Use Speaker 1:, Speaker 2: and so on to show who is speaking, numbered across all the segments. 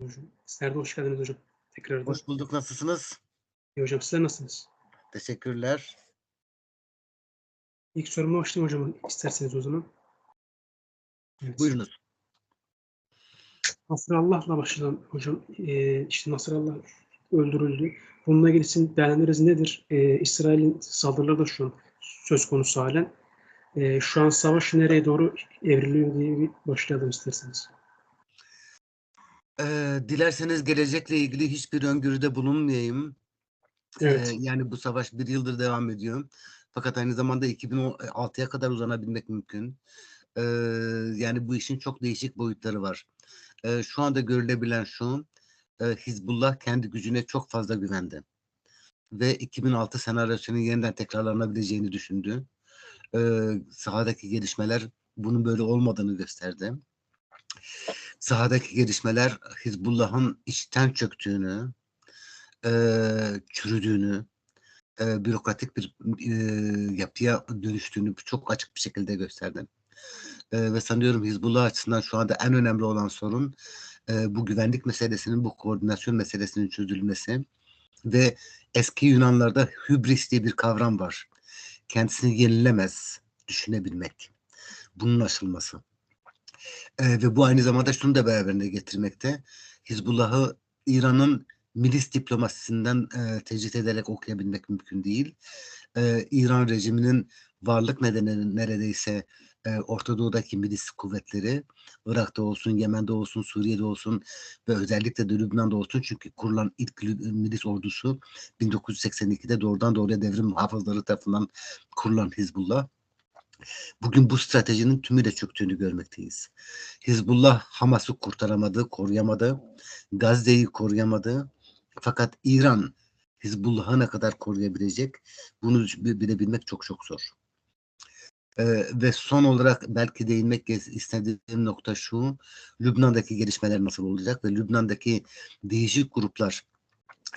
Speaker 1: Hocam. Sizler de hoş geldiniz hocam. Tekrardan.
Speaker 2: Hoş bulduk. Nasılsınız?
Speaker 1: İyi hocam sizler nasılsınız?
Speaker 2: Teşekkürler.
Speaker 1: İlk soruma başlayayım hocam isterseniz o zaman. Evet.
Speaker 2: Buyurunuz.
Speaker 1: Nasrallah'la başlayan hocam e, işte Nasrallah öldürüldü. Bununla ilgili sizin değerlendiriniz nedir? E, İsrail'in saldırıları da şu an söz konusu halen. E, şu an savaş nereye doğru evriliyor diye bir başlayalım isterseniz.
Speaker 2: Ee, dilerseniz gelecekle ilgili hiçbir öngörüde bulunmayayım. Ee,
Speaker 1: Evet.
Speaker 2: yani bu savaş bir yıldır devam ediyor. Fakat aynı zamanda 2006'ya kadar uzanabilmek mümkün. Ee, yani bu işin çok değişik boyutları var. Ee, şu anda görülebilen şu, e, Hizbullah kendi gücüne çok fazla güvendi. Ve 2006 senaryosunun yeniden tekrarlanabileceğini düşündü. Ee, sahadaki gelişmeler bunun böyle olmadığını gösterdi. Sahadaki gelişmeler Hizbullah'ın içten çöktüğünü, e, çürüdüğünü, e, bürokratik bir e, yapıya dönüştüğünü çok açık bir şekilde gösterdi. E, ve sanıyorum Hizbullah açısından şu anda en önemli olan sorun e, bu güvenlik meselesinin, bu koordinasyon meselesinin çözülmesi ve eski Yunanlarda hübris diye bir kavram var. Kendisini yenilemez, düşünebilmek. Bunun aşılması. E, ve bu aynı zamanda şunu da beraberinde getirmekte. Hizbullah'ı İran'ın milis diplomasisinden e, tecrit ederek okuyabilmek mümkün değil. E, İran rejiminin varlık nedeni neredeyse e, Orta Doğu'daki milis kuvvetleri, Irak'ta olsun, Yemen'de olsun, Suriye'de olsun ve özellikle de Lübnan'da olsun çünkü kurulan ilk milis ordusu 1982'de doğrudan doğruya devrim muhafızları tarafından kurulan Hizbullah. Bugün bu stratejinin tümüyle çöktüğünü görmekteyiz. Hizbullah Hamas'ı kurtaramadı, koruyamadı. Gazze'yi koruyamadı. Fakat İran Hizbullah'ı ne kadar koruyabilecek bunu bi- bilebilmek çok çok zor. Ee, ve son olarak belki değinmek istediğim nokta şu. Lübnan'daki gelişmeler nasıl olacak ve Lübnan'daki değişik gruplar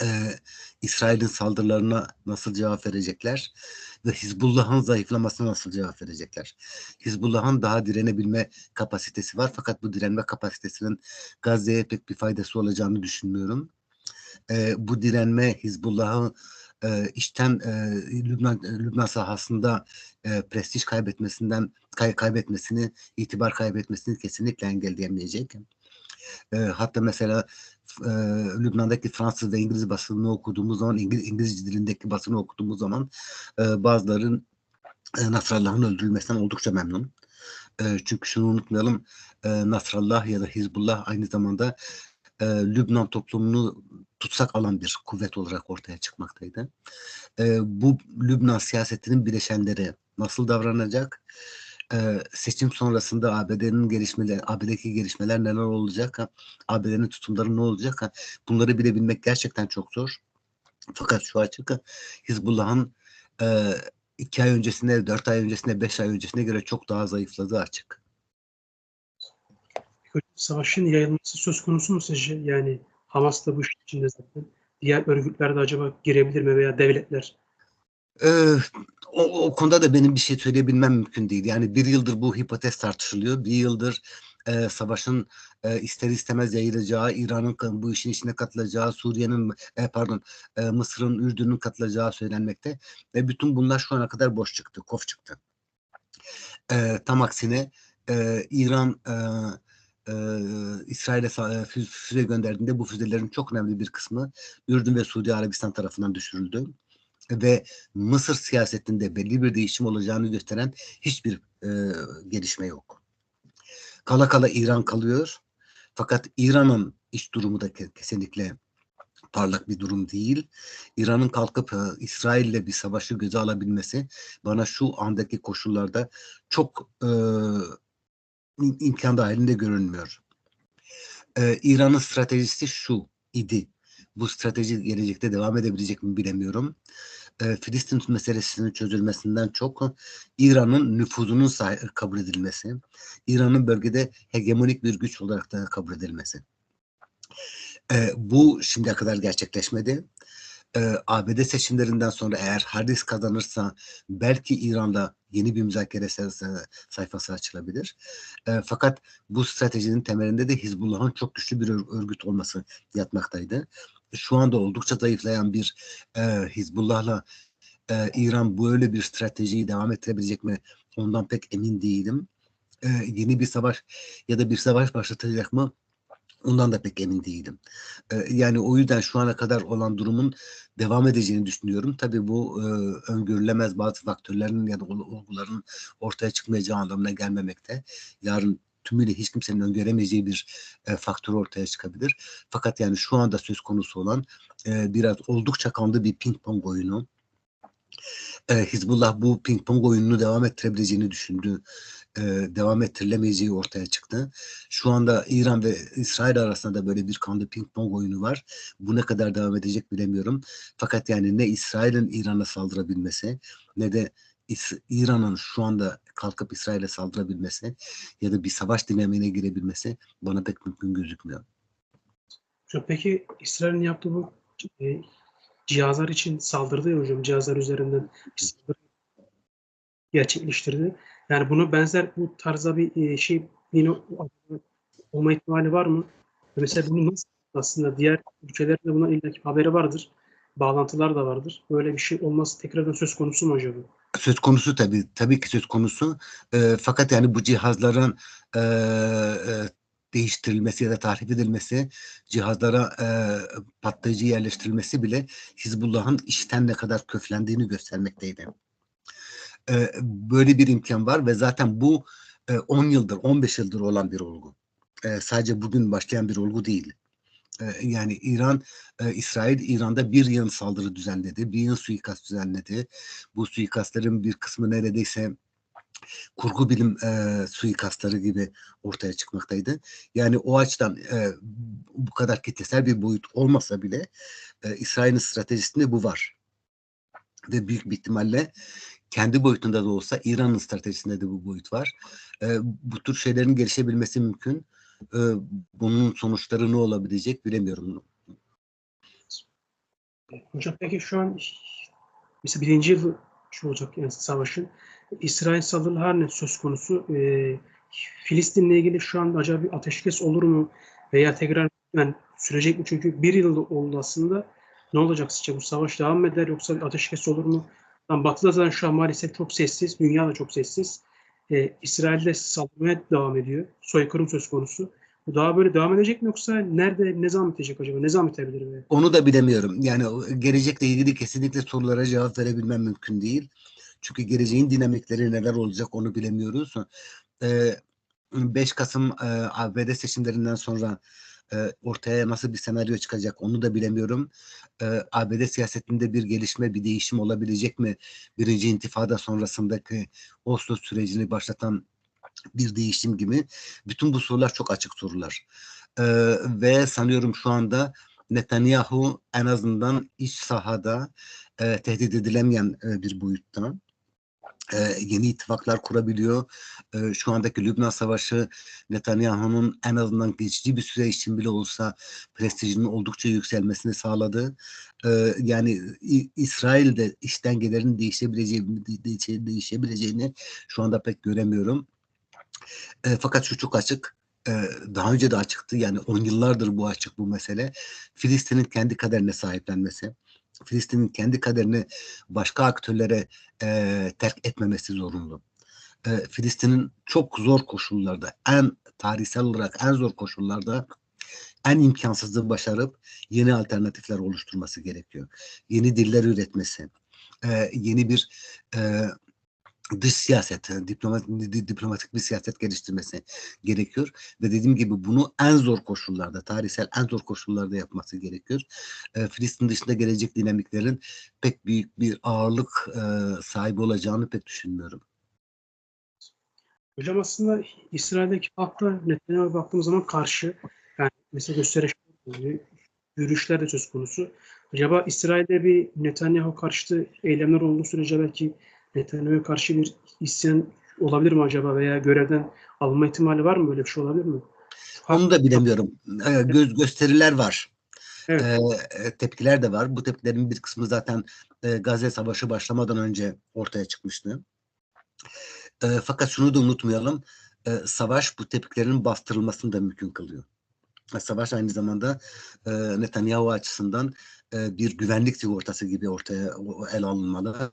Speaker 2: e, İsrail'in saldırılarına nasıl cevap verecekler ve Hizbullah'ın zayıflamasına nasıl cevap verecekler. Hizbullah'ın daha direnebilme kapasitesi var fakat bu direnme kapasitesinin Gazze'ye pek bir faydası olacağını düşünmüyorum. E, bu direnme Hizbullah'ı e, içten e, Lübnan, Lübnan sahasında e, prestij kaybetmesinden kay, kaybetmesini, itibar kaybetmesini kesinlikle engelleyemeyecek. E, hatta mesela e, Lübnan'daki Fransız ve İngiliz basınını okuduğumuz zaman, İngiliz, İngilizce dilindeki basını okuduğumuz zaman e, bazıların e, Nasrallah'ın öldürülmesinden oldukça memnun. E, çünkü şunu unutmayalım, e, Nasrallah ya da Hizbullah aynı zamanda e, Lübnan toplumunu tutsak alan bir kuvvet olarak ortaya çıkmaktaydı. E, bu Lübnan siyasetinin bileşenleri nasıl davranacak? E, seçim sonrasında ABD'nin gelişmeleri, ABD'deki gelişmeler neler olacak? ABD'nin tutumları ne olacak? Bunları bilebilmek gerçekten çok zor. Fakat şu açık Hizbullah'ın e, iki ay öncesine, dört ay öncesine, beş ay öncesine göre çok daha zayıfladığı açık.
Speaker 1: Savaşın yayılması söz konusu mu sizce? Yani Hamas da bu işin içinde zaten. Diğer örgütler de acaba girebilir mi veya devletler?
Speaker 2: Ee, o, o konuda da benim bir şey söyleyebilmem mümkün değil. Yani bir yıldır bu hipotez tartışılıyor. Bir yıldır e, savaşın e, ister istemez yayılacağı, İran'ın bu işin içine katılacağı, Suriye'nin e, pardon e, Mısır'ın, Ürdün'ün katılacağı söylenmekte. Ve bütün bunlar şu ana kadar boş çıktı, kof çıktı. E, tam aksine e, İran e, e, İsrail'e füze gönderdiğinde bu füzelerin çok önemli bir kısmı Ürdün ve Suudi Arabistan tarafından düşürüldü ve Mısır siyasetinde belli bir değişim olacağını gösteren hiçbir e, gelişme yok. Kala kala İran kalıyor. Fakat İran'ın iç durumu da ke- kesinlikle parlak bir durum değil. İran'ın kalkıp e, İsrail'le bir savaşı göze alabilmesi bana şu andaki koşullarda çok e, im- imkan dahilinde görünmüyor. E, İran'ın stratejisi şu idi. Bu strateji gelecekte devam edebilecek mi bilemiyorum e, Filistin meselesinin çözülmesinden çok İran'ın nüfuzunun kabul edilmesi, İran'ın bölgede hegemonik bir güç olarak da kabul edilmesi. E, bu şimdiye kadar gerçekleşmedi. e, ABD seçimlerinden sonra eğer Harris kazanırsa belki İran'da yeni bir müzakere sayfası, açılabilir. E, fakat bu stratejinin temelinde de Hizbullah'ın çok güçlü bir ör- örgüt olması yatmaktaydı. Şu anda oldukça zayıflayan bir e, Hizbullah'la e, İran böyle bir stratejiyi devam ettirebilecek mi? Ondan pek emin değilim. E, yeni bir savaş ya da bir savaş başlatacak mı? Ondan da pek emin değilim. E, yani o yüzden şu ana kadar olan durumun devam edeceğini düşünüyorum. Tabii bu e, öngörülemez bazı faktörlerin ya da ol- olguların ortaya çıkmayacağı anlamına gelmemekte. Yarın tümüyle hiç kimsenin öngöremeyeceği bir e, faktör ortaya çıkabilir. Fakat yani şu anda söz konusu olan e, biraz oldukça kanlı bir ping pong oyunu. E, Hizbullah bu ping pong oyununu devam ettirebileceğini düşündü. E, devam ettirilemeyeceği ortaya çıktı. Şu anda İran ve İsrail arasında da böyle bir kanlı ping pong oyunu var. Bu ne kadar devam edecek bilemiyorum. Fakat yani ne İsrail'in İran'a saldırabilmesi ne de İran'ın şu anda kalkıp İsrail'e saldırabilmesi ya da bir savaş dinamiğine girebilmesi bana pek mümkün gözükmüyor.
Speaker 1: Hocam peki İsrail'in yaptığı bu e, cihazlar için saldırdı ya hocam cihazlar üzerinden gerçekleştirdi. Yani bunu benzer bu tarzda bir e, şey yine olma ihtimali var mı? Mesela bunu nasıl aslında diğer ülkelerin de buna illaki haberi vardır. Bağlantılar da vardır. Böyle bir şey olması tekrardan söz konusu mu acaba?
Speaker 2: Söz konusu tabii, tabii ki söz konusu. Eee, fakat yani bu cihazların eee, eee, değiştirilmesi ya da tahrip edilmesi, cihazlara eee, patlayıcı yerleştirilmesi bile Hizbullah'ın işten ne kadar köklendiğini göstermekteydi. Eee, böyle bir imkan var ve zaten bu eee, 10 yıldır, 15 yıldır olan bir olgu. Eee, sadece bugün başlayan bir olgu değil. Yani İran, eee, İsrail İran'da bir yığın saldırı düzenledi, bir yığın suikast düzenledi. Bu suikastların bir kısmı neredeyse kurgu bilim eee, suikastları gibi ortaya çıkmaktaydı. Yani o açıdan eee, bu kadar kitlesel bir boyut olmasa bile eee, İsrail'in stratejisinde bu var. Ve büyük bir ihtimalle kendi boyutunda da olsa İran'ın stratejisinde de bu boyut var. Eee, bu tür şeylerin gelişebilmesi mümkün. Eee, bunun sonuçları ne olabilecek bilemiyorum.
Speaker 1: Hocam peki şu an mesela birinci yıl şu olacak yani savaşın. İsrail saldırıları her ne söz konusu. E, Filistin'le ilgili şu an acaba bir ateşkes olur mu? Veya tekrar yani sürecek mi? Çünkü bir yıl oldu aslında. Ne olacak sizce? Bu savaş devam mı eder yoksa ateşkes olur mu? Yani Batı'da zaten şu an maalesef çok sessiz. Dünya da çok sessiz. E, İsrail'de saldırmaya devam ediyor. Soykırım söz konusu. Bu daha böyle devam edecek mi yoksa nerede, ne zaman bitecek acaba? Ne zaman bitebilir? Be?
Speaker 2: Onu da bilemiyorum. Yani gelecekle ilgili kesinlikle sorulara cevap verebilmem mümkün değil. Çünkü geleceğin dinamikleri neler olacak onu bilemiyoruz. Ee, 5 Kasım e, ABD seçimlerinden sonra ortaya nasıl bir senaryo çıkacak onu da bilemiyorum. ABD siyasetinde bir gelişme, bir değişim olabilecek mi? Birinci intifada sonrasındaki Oslo sürecini başlatan bir değişim gibi. Bütün bu sorular çok açık sorular. Ve sanıyorum şu anda Netanyahu en azından iç sahada tehdit edilemeyen bir boyutta. E, yeni ittifaklar kurabiliyor. E, şu andaki Lübnan Savaşı Netanyahu'nun en azından geçici bir süre için bile olsa prestijinin oldukça yükselmesini sağladı. E, yani İsrail'de iş dengelerin değişebileceği, değişe- değişebileceğini şu anda pek göremiyorum. E, fakat şu çok açık. e, daha önce de açıktı. Yani on yıllardır bu açık bu mesele. Filistin'in kendi kaderine sahiplenmesi. Filistin'in kendi kaderini başka aktörlere e, terk etmemesi zorunlu. E, Filistin'in çok zor koşullarda, en tarihsel olarak en zor koşullarda en imkansızı başarıp yeni alternatifler oluşturması gerekiyor. Yeni diller üretmesi, e, yeni bir e, dış siyaset, e, diplomat, di- diplomatik bir siyaset geliştirmesi gerekiyor. Ve dediğim gibi bunu en zor koşullarda, tarihsel en zor koşullarda yapması gerekiyor. E, Filistin dışında gelecek dinamiklerin pek büyük bir ağırlık e, sahibi olacağını pek düşünmüyorum.
Speaker 1: Hocam aslında İsrail'deki halkla Netanyahu'ya baktığımız zaman karşı yani mesela gösteriş yürüyüşler de söz konusu. Acaba İsrail'de bir Netanyahu karşıtı eylemler olduğu sürece belki Netanyahu'ya karşı bir isyan olabilir mi acaba veya görevden alınma ihtimali var mı? Böyle bir şey olabilir mi?
Speaker 2: Onu da bilemiyorum. E, göz gösteriler var.
Speaker 1: Evet.
Speaker 2: e, e, tepkiler de var. Bu tepkilerin bir kısmı zaten e, Gazze Savaşı başlamadan önce ortaya çıkmıştı. E, fakat şunu da unutmayalım. e, savaş bu tepkilerin bastırılmasını da mümkün kılıyor. E, Savaş aynı zamanda e, Netanyahu açısından e, bir güvenlik sigortası gibi ortaya ele alınmalı.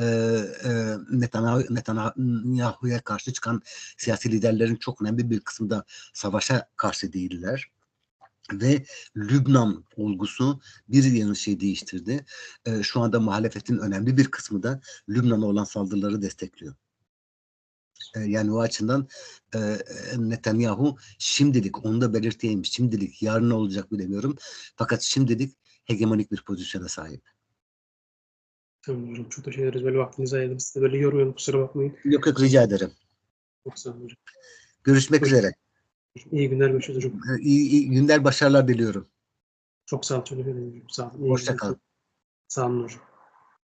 Speaker 2: E, e, Netanyahu, Netanyahu'ya karşı çıkan siyasi liderlerin çok önemli bir kısmı da savaşa karşı değiller. Ve Lübnan olgusu bir yeni şey değiştirdi. E, şu anda muhalefetin önemli bir kısmı da Lübnan'a olan saldırıları destekliyor. E, yani o açıdan e, Netanyahu şimdilik, onu da belirteyim, şimdilik, yarın olacak bilemiyorum. Fakat şimdilik hegemonik bir pozisyona sahip.
Speaker 1: Tamam hocam. Çok teşekkür ederiz. Böyle vaktinizi ayırdım. Size böyle yormayalım. Kusura bakmayın.
Speaker 2: Yok yok rica ederim.
Speaker 1: Çok sağ olun hocam.
Speaker 2: Görüşmek
Speaker 1: Buyurun.
Speaker 2: üzere.
Speaker 1: İyi günler görüşürüz hocam.
Speaker 2: E, iyi, iyi günler, başarılar diliyorum.
Speaker 1: Çok sağ olun. Çok teşekkür ederim. Sağ olun. İyi
Speaker 2: Hoşça kalın.
Speaker 1: Sağ olun hocam.